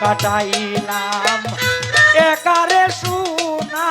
কাটাইলাম একারে সুনা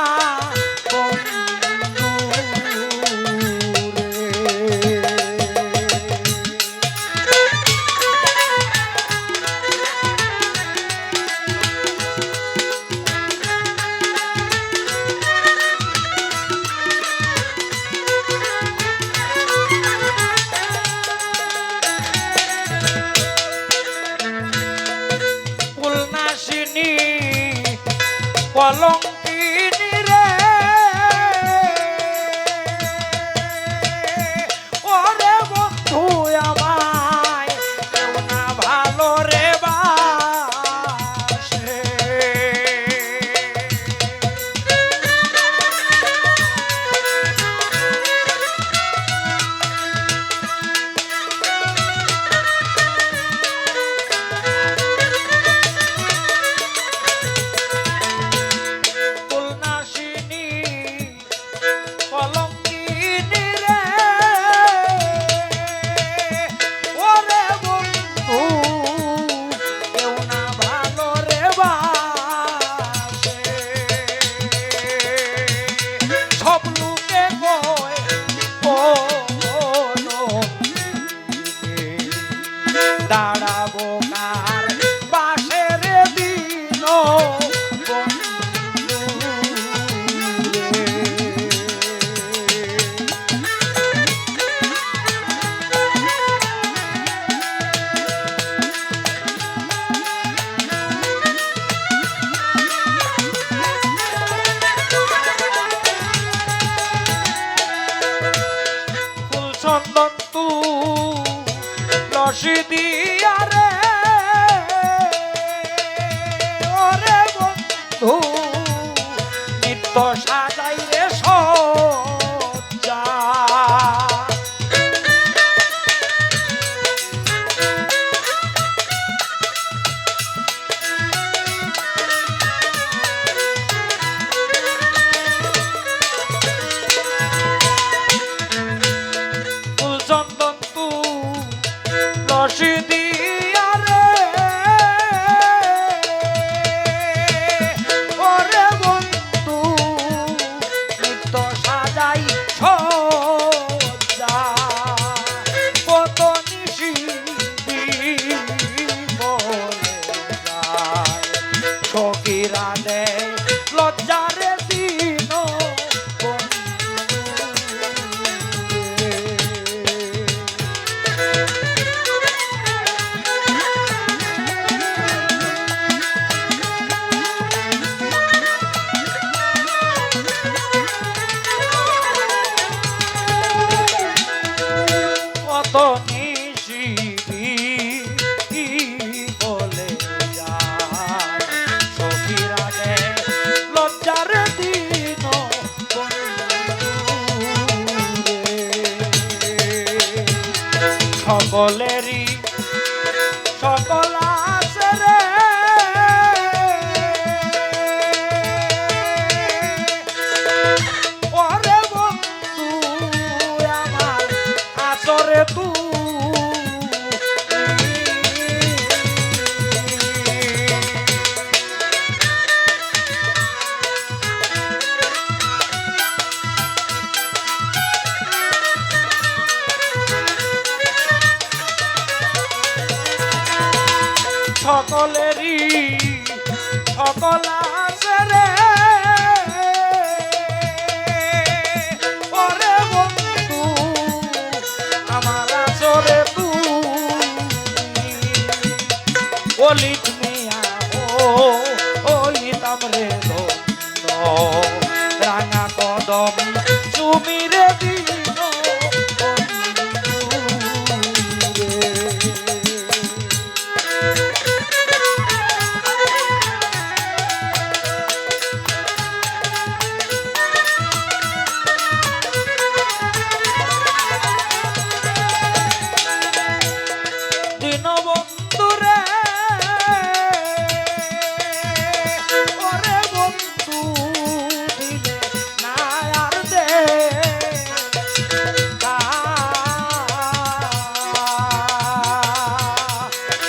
চন্দন তু রসি দিয়ার সকলেরই সকল আছে আমার আসরে তুই পলাশ রে। ওরে বন্ধু আমার আসরে তুই ও লিখ নিয়া ও ও লিতাম রে।